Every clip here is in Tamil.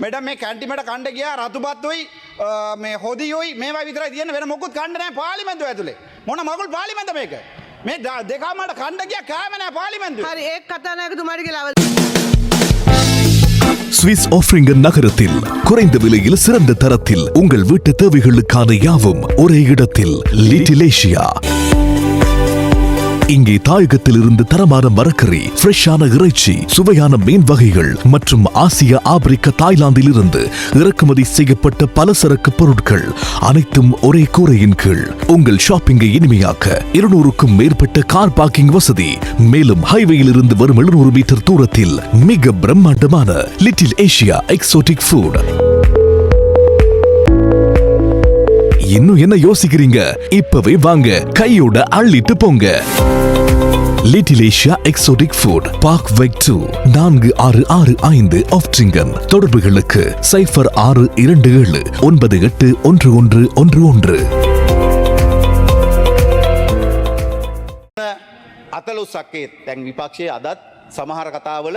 මෙඩම් මේ කැන්ටිමට කණ්ඩ ගියා රතුපත්තුයි මේ හොදියුයි මේ විතර තියන වෙන මොකුත් කණ්ඩනෑ පාලිමැන්තු ඇතුළේ මොන මගුල් පාලිමැද මේක මේ ද- දෙකාමට කණ්ඩ ගිය කෑමනෑ පාලිමැන්තු හරි ඒ කතානායකතුමාට කියලා சுவிஸ் ஆஃப்ரிங்கன் நகரத்தில் குறைந்த விலையில் சிறந்த தரத்தில் உங்கள் வீட்டு தேவைகளுக்கான யாவும் ஒரே இடத்தில் லிட்டில் ஏஷியா இங்கே தாயகத்தில் இருந்து தரமான மரக்கறி ஃப்ரெஷ்ஷான இறைச்சி சுவையான மீன் வகைகள் மற்றும் ஆசிய ஆப்பிரிக்க தாய்லாந்தில் இருந்து இறக்குமதி செய்யப்பட்ட பல சரக்கு பொருட்கள் அனைத்தும் ஒரே கூரையின் கீழ். உங்கள் ஷாப்பிங்கை இனிமையாக்க இருநூறுக்கும் மேற்பட்ட கார் பார்க்கிங் வசதி. மேலும் ஹைவேயில் இருந்து வரும் எழுநூறு மீட்டர் தூரத்தில் மிக பிரம்மாண்டமான லிட்டில் ஏஷியா எக்ஸோட்டிக் ஃபுட் இன்னும் என்ன யோசிக்கிறீங்க இப்பவே வாங்க கையோட அள்ளிட்டு போங்க little Asia exotic food park veg two நான்கு ஆறு ஆறு ஐந்து ஆப்ட்ரிங்கன் தொடர்புகளுக்கு சைஃபர் ஆறு இரண்டு ஏழு ஒன்பது எட்டு ஒன்று ஒன்று ஒன்று ஒன்று අතලොස්සක්කේ තැන් විපක්ෂය අදත් සමහර කතාවල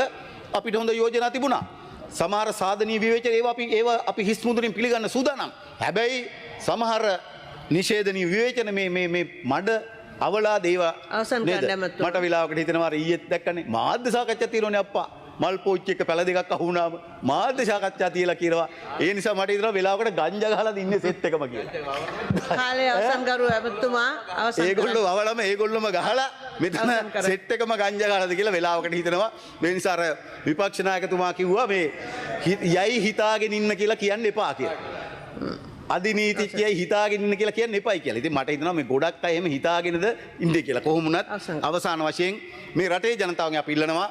අපිට හොඳ යෝජනා තිබුණා. සමහර සාධනී විවේච ඒව අපි ඒව අපි හිස්මුදුරින් පිළිගන්න සූදානම්. හැබැයි සමහර නිශේධනී විවේචන මේ මඩ අවලා දේව අවසන්. මට වෙලාවකට හිතනවා ඊයේත් දැක්කනේ මාධ්‍ය සාකච්ඡා තියෙනවනේ අප්පා. මල් පෝච්චි එක පැල දෙකක් අහුණාම මාධ්‍ය සාකච්ඡා තියලා කියනවා. ඒ නිසා මට හිතෙනවා වෙලාවකට ගංජා ගහලා ඉන්නේ සෙට් එකම කියලා. කාලය අවසන් කරු ඇමතුමා අවසන් ඒගොල්ලෝ අවලම ඒගොල්ලොම ගහලා මෙතන. සෙට් එකම ගංජා ගහලාද කියලා වෙලාවකට හිතනවා මේ නිසා අර විපක්ෂ නායකතුමා කිව්වා මේ යයි හිතාගෙන ඉන්න කියලා කියන්න එපා කියලා. අධිනීතිඥයයි හිතාගෙන ඉන්න කියලා කියන්න එපයි කියලා. ඉතින් මට හිතෙනවා මේ ගොඩක් අය එහෙම හිතාගෙනද ඉන්නේ කියලා. කොහොම වුණත් අවසන්. අවසාන වශයෙන් මේ රටේ ජනතාවගෙන් අපි ඉල්ලනවා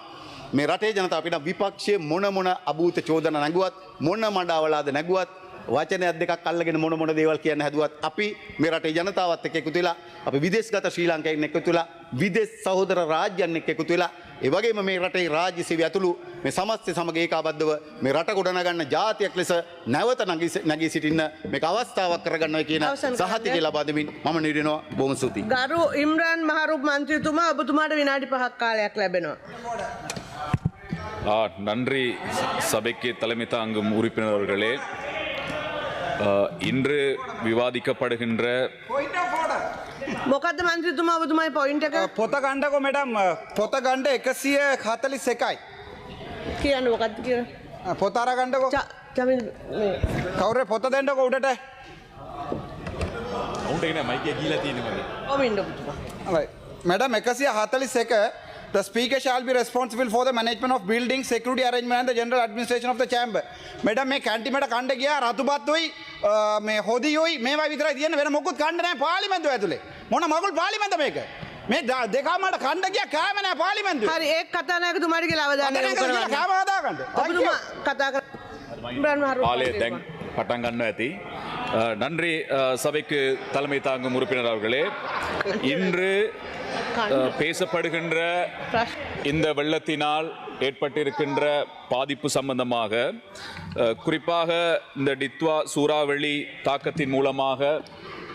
මේ රටේ ජනතාව අපිට විපක්ෂයේ මොන මොන අභූත චෝදන නැගුවත් මොන මඩාවලාද නැගුවත් වචනයක් දෙකක් අල්ලගෙන මොන මොන දේවල් කියන්න හැදුවත් අපි මේ රටේ ජනතාවත් එක්ක එකතු වෙලා අපි විදේශගත ශ්‍රී ලංකාවෙන් එකතු වෙලා විදේශ සහෝදර රාජ්‍යයන් එක්ක එකතු වෙලා ඒ වගේම මේ රටේ රාජ්‍ය සේවය ඇතුළු මේ සමස්ත සමග ඒකාබද්ධව මේ රට ගොඩනගන්න ජාතියක් ලෙස නැවත නැගී- නැගී සිටින්න මේක අවස්ථාවක් කරගන්නවා කියන අවසන් කරන්න. සහතිකය ලබා දෙමින් මම නිරිනවා බොහොම ස්තුතියි ගරු ඉම්රන් මහරුප් මන්ත්‍රතුමා ඔබතුමාට විනාඩි පහක් කාලයක් ලැබෙනවා. ஆ, நன்றி சபைக்கு தலைமை தாங்கும் உறுப்பினர் அவர்களே ஆ, இன்று விவாதிக்கப்படுகின்ற මොකද මන්ත්‍රතුමා ඔබතුමයි පොයින්ට එක? පොත ගණ්ඩකො මෙඩම් පොත ගණ්ඩ එකසිය හතලිස් එකයි කියන්න මොකක්ද කිය පොතාර ගණ්ඩකො චමි කවුරේ පොත දෙන්නක උඩට? උන්ට මයික ගීල තියෙනවගේ ඔමින්ඩ පුතුමා. Madam, එකසිය හතලිස් එක The speaker shall be responsible for the management of building, security arrangement and the general administration of the chamber. මෙඩම් මේ කැන්ටිමට කණ්ඩ ගියා රතුපත්තුයි මේ හොදියුයි මේ විතර තියන වෙන මොකුත් කණ්ඩනෑ පාලිමැන්තු ඇතුළේ මොන මගුල් පාලිමැද මේක මේ ද- දෙකාමට කණ්ඩ ගිය කෑමනෑ පාලිමැන්තු හරි ඒ කතානායකතුමාට කියලා අවධානය යොමු කරන්න. කෑමදාගන්න ඔබතුමා කතා කර ඉම්රන් මහරුප් ஆலய මන්ත්‍රීතුමා. தேங் பட்டங்கன்னு ஏத்தி ஆ, நன்றி ஆ, சபைக்கு தலைமை தாங்கும் உறுப்பினர் அவர்களே இன்று ஆ, பேசப்படுகின்ற ප්‍රශ්- இந்த வெள்ளத்தினால் ஏற்பட்டிருக்கின்ற பாதிப்பு சம்பந்தமாக அஹ், குறிப்பாக இந்த டித்வா சூறாவளி தாக்கத்தின் மூலமாக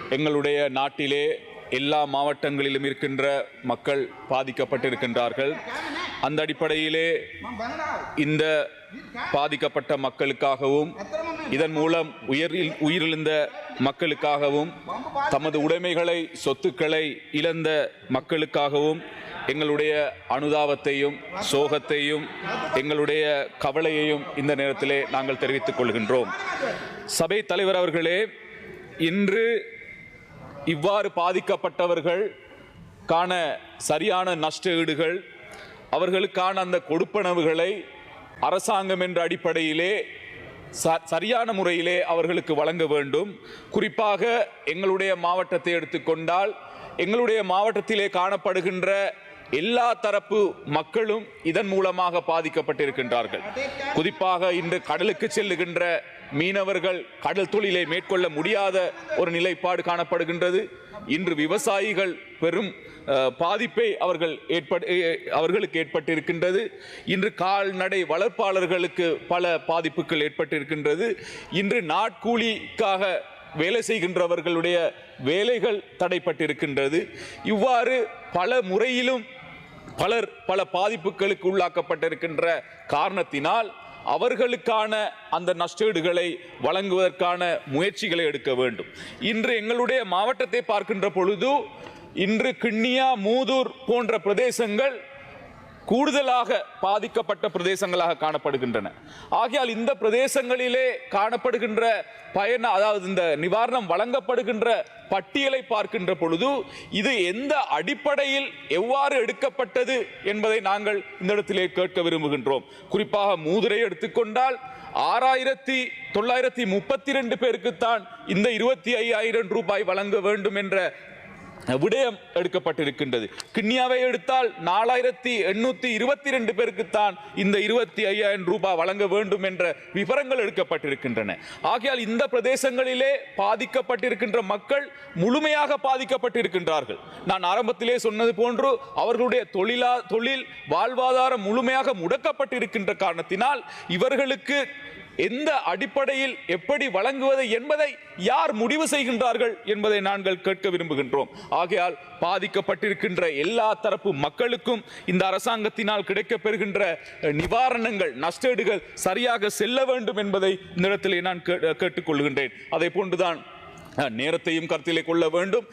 எங்களுடைய நாட்டிலே எல்லா மாவட்டங்களிலும் இருக்கின்ற மக்கள் பாதிக்கப்பட்டிருக்கின்றார்கள். அந்த அடிப்படையிலே இந்த பாதிக்கப்பட்ட மக்களுக்காகவும் இதன் மூலம் உயிரில் உயிரிழந்த மக்களுக்காகவும் தமது உடைமைகளை சொத்துக்களை இழந்த மக்களுக்காகவும் எங்களுடைய அனுதாபத்தையும் சோகத்தையும் எங்களுடைய கவலையையும் இந்த நேரத்திலே நாங்கள் தெரிவித்துக் கொள்கின்றோம். சபை தலைவர் அவர்களே இன்று இவ்வாறு பாதிக்கப்பட்டவர்கள் காண சரியான நஷ்ட ஈடுகள் அவர்களுக்கான அந்த கொடுப்பனவுகளை அரசாங்கம் என்ற அடிப்படையிலே ச- சரியான முறையிலே அவர்களுக்கு வழங்க வேண்டும். குறிப்பாக எங்களுடைய மாவட்டத்தை எடுத்துக்கொண்டால் எங்களுடைய மாவட்டத்திலே காணப்படுகின்ற எல்லா தரப்பு மக்களும் இதன் மூலமாக பாதிக்கப்பட்டிருக்கின்றார்கள். குறிப்பாக இன்று கடலுக்கு செல்லுகின்ற மீனவர்கள் கடல் தொழிலை மேற்கொள்ள முடியாத ஒரு நிலைப்பாடு காணப்படுகின்றது. இன்று விவசாயிகள் பெரும் பாதிப்பை அவர்கள் ஏற்பட் அவர்களுக்கு ஏற்பட்டிருக்கின்றது. இன்று கால்நடை வளர்ப்பாளர்களுக்கு பல பாதிப்புகள் ஏற்பட்டிருக்கின்றது. இன்று நாட்கூலிக்காக வேலை செய்கின்றவர்களுடைய வேலைகள் தடைப்பட்டிருக்கின்றது. இவ்வாறு பல முறையிலும் பலர் பல பாதிப்புகளுக்கு உள்ளாக்கப்பட்டிருக்கின்ற காரணத்தினால் அவர்களுக்கான அந்த நஷ்டீடுகளை வழங்குவதற்கான முயற்சிகளை எடுக்க வேண்டும். இன்று எங்களுடைய மாவட்டத்தை பார்க்கின்ற பொழுது இன்று கிண்ணியா மூதூர் போன்ற பிரதேசங்கள் கூடுதலாக பாதிக்கப்பட்ட பிரதேசங்களாக காணப்படுகின்றன. ஆகையால் இந்த பிரதேசங்களிலே காணப்படுகின்ற பயண அதாவது இந்த நிவாரணம் வழங்கப்படுகின்ற பட்டியலை பார்க்கின்ற பொழுது இது எந்த அடிப்படையில் எவ்வாறு எடுக்கப்பட்டது என்பதை நாங்கள் இந்த இடத்திலே கேட்க விரும்புகின்றோம். குறிப்பாக மூதுரை எடுத்துக்கொண்டால் ஆறாயிரத்தி தொள்ளாயிரத்தி முப்பத்தி ரெண்டு பேருக்குத்தான் இந்த இருபத்தி ஐயாயிரம் ரூபாய் வழங்க வேண்டும் என்ற விடயம் எடுக்கப்பட்டிருக்கின்றது. கிண்ணியாவை எடுத்தால் நாலாயிரத்தி எண்ணூத்தி இருபத்தி ரெண்டு பேருக்குத்தான் இந்த இருபத்தி ஐயாயிரம் ரூபாய் வழங்க வேண்டும் என்ற விவரங்கள் எடுக்கப்பட்டிருக்கின்றன. ஆகையால் இந்த பிரதேசங்களிலே பாதிக்கப்பட்டிருக்கின்ற மக்கள் முழுமையாக பாதிக்கப்பட்டிருக்கின்றார்கள். நான் ஆரம்பத்திலே சொன்னது போன்று அவர்களுடைய தொழிலா தொழில் வாழ்வாதாரம் முழுமையாக முடக்கப்பட்டிருக்கின்ற காரணத்தினால் இவர்களுக்கு எந்த அடிப்படையில் எப்படி வழங்குவது என்பதை யார் முடிவு செய்கின்றார்கள் என்பதை நாங்கள் கேட்க விரும்புகின்றோம். ஆகையால் பாதிக்கப்பட்டிருக்கின்ற எல்லா தரப்பு மக்களுக்கும் இந்த அரசாங்கத்தினால் கிடைக்கப்பெறுகின்ற நிவாரணங்கள் நஷ்டேடுகள் சரியாக செல்ல வேண்டும் என்பதை இந்த இடத்திலே நான் கே- கேட்டுக்கொள்கின்றேன். அதே போன்றுதான் நேரத்தையும் கருத்திலே கொள்ள வேண்டும்.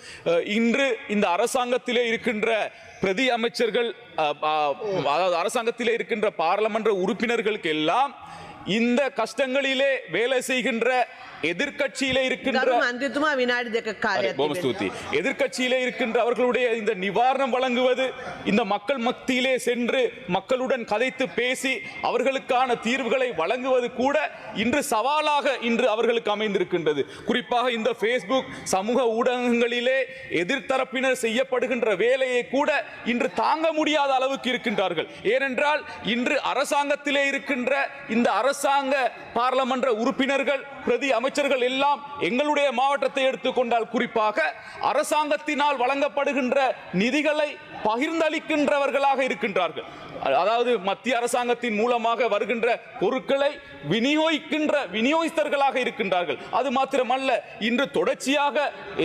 இன்று இந்த அரசாங்கத்திலே இருக்கின்ற பிரதி அமைச்சர்கள் அதாவது அரசாங்கத்திலே இருக்கின்ற பாராளுமன்ற உறுப்பினர்களுக்கு எல்லாம் இந்த கஷ்டங்களிலே வேலை செய்கின்ற எதிர்கட்சியிலே இருக்கின்ற எதிர்கட்சியிலே இருக்கின்ற அவர்களுடைய இந்த நிவாரணம் வழங்குவது இந்த மக்கள் மத்தியிலே சென்று மக்களுடன் கதைத்து பேசி அவர்களுக்கான தீர்வுகளை வழங்குவது கூட இன்று சவாலாக இன்று அவர்களுக்கு அமைந்திருக்கின்றது. குறிப்பாக இந்த பேஸ்புக் சமூக ஊடகங்களிலே எதிர்த்தரப்பினர் செய்யப்படுகின்ற வேலையை கூட இன்று தாங்க முடியாத அளவுக்கு இருக்கின்றார்கள். ஏனென்றால் இன்று அரசாங்கத்திலே இருக்கின்ற இந்த அரசு அரசாங்க பாராளுமன்ற உறுப்பினர்கள் பிரதி அமைச்சர்கள் எல்லாம் எங்களுடைய மாவட்டத்தை எடுத்துக்கொண்டால் குறிப்பாக அரசாங்கத்தினால் வழங்கப்படுகின்ற நிதிகளை பகிர்ந்தளிக்கின்றவர்களாக இருக்கின்றார்கள். அதாவது மத்திய அரசாங்கத்தின் மூலமாக வருகின்ற பொருட்களை விநியோகிக்கின்ற விநியோகிஸ்தர்களாக இருக்கின்றார்கள். அது மாத்திரமல்ல இன்று தொடர்ச்சியாக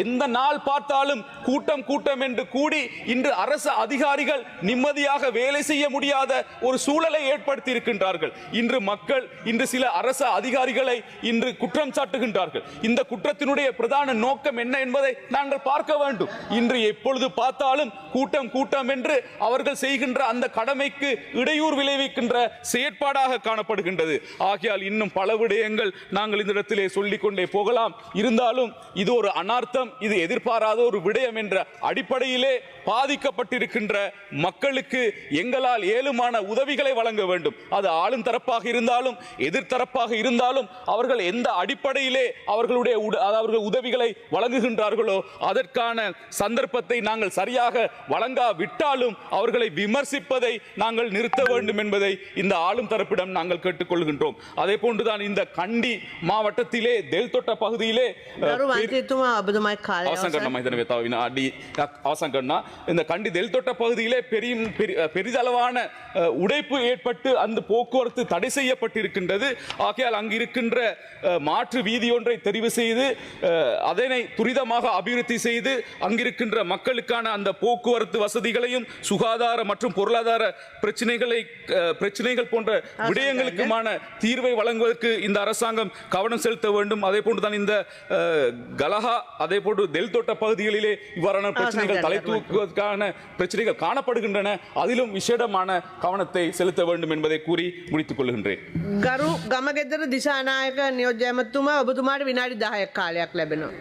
எந்த நாள் பார்த்தாலும் கூட்டம் கூட்டம் என்று கூடி இன்று அரசு அதிகாரிகள் நிம்மதியாக வேலை செய்ய முடியாத ஒரு சூழலை ஏற்படுத்தி இருக்கின்றார்கள். இன்று மக்கள் இன்று சில அரசு அதிகாரிகளை இன்று குற்றம் சாட்டுகின்றார்கள். இந்த குற்றத்தினுடைய பிரதான நோக்கம் என்ன என்பதை நாங்கள் பார்க்க வேண்டும். இன்று எப்பொழுது பார்த்தாலும் கூட்டம் கூட்டம் என்று அவர்கள் செய்கின்ற அந்த கடமைக்கு இடையூறு விளைவிக்கின்ற செயற்பாடாக காணப்படுகின்றது. ஆகையால் இன்னும் பல விடயங்கள் நாங்கள் இந்த இடத்திலே சொல்லிக்கொண்டே போகலாம். இருந்தாலும் இது ஒரு அனார்த்தம் இது எதிர்பாராத ஒரு விடயம் என்ற அடிப்படையிலே பாதிக்கப்பட்டிருக்கின்ற மக்களுக்கு எங்களால் ஏழுமான உதவிகளை வழங்க வேண்டும். அது ஆளும் தரப்பாக இருந்தாலும் எதிர்த்தரப்பாக இருந்தாலும் அவர்கள் எந்த அடிப்படையிலே அவர்களுடைய அவர்கள் உதவிகளை வழங்குகின்றார்களோ அதற்கான சந்தர்ப்பத்தை நாங்கள் சரியாக வழங்காவிட்டாலும் அவர்களை விமர்சிப்பதை நாங்கள் நிறுத்த வேண்டும் என்பதை இந்த ஆளும் தரப்பிடம் நாங்கள் கேட்டுக்கொள்கின்றோம். அதே போன்றுதான் இந்த கண்டி மாவட்டத்திலே தெல்தொட்ட பகுதியிலே அஹ், இந்த கண்டி தெல் தொட்ட பகுதியிலே பெரிய பெரிதளவான உடைப்பு ஏற்பட்டு அந்த போக்குவரத்து தடை செய்யப்பட்டிருக்கின்றது. ஆகையால் அங்கு இருக்கின்ற மாற்று வீதியொன்றை தெரிவு செய்து அதனை துரிதமாக அபிவிருத்தி செய்து அங்கிருக்கின்ற மக்களுக்கான அந்த போக்குவரத்து வசதிகளையும் சுகாதார மற்றும் பொருளாதார பிரச்சனைகளை பிரச்சனைகள் போன்ற விடயங்களுக்குமான தீர்வை வழங்குவதற்கு இந்த அரசாங்கம் கவனம் செலுத்த வேண்டும். அதே போன்று தான் இந்த கலஹா அதே போன்று தெல் தோட்ட பகுதிகளிலே இவ்வாறான பிரச்சனைகள் தலை தூக்குவதற்கான பிரச்சனைகள் காணப்படுகின்றன அதிலும் விசேடமான கவனத்தை செலுத்த வேண்டும் என்பதை கூறி முடித்துக் கொள்கின்றேன் ගරු ගමගෙදර දිසානායක නියෝජ්‍යමතුමා ඔබතුමාට විනාඩි දායක් කාලයක් ලැබෙනවා.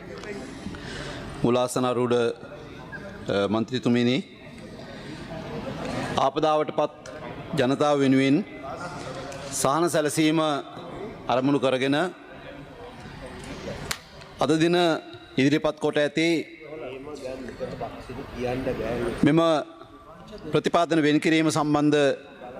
මුලාසනරුඩ මන්ත්‍රීතුමිනි ආපදාවට පත් ජනතාව වෙනුවෙන් සහන සැලසීම අරමුණු කරගෙන අද දින ඉදිරිපත් කොට ඇති මෙම ප්‍රතිපාදන වෙන්කිරීම සම්බන්ධ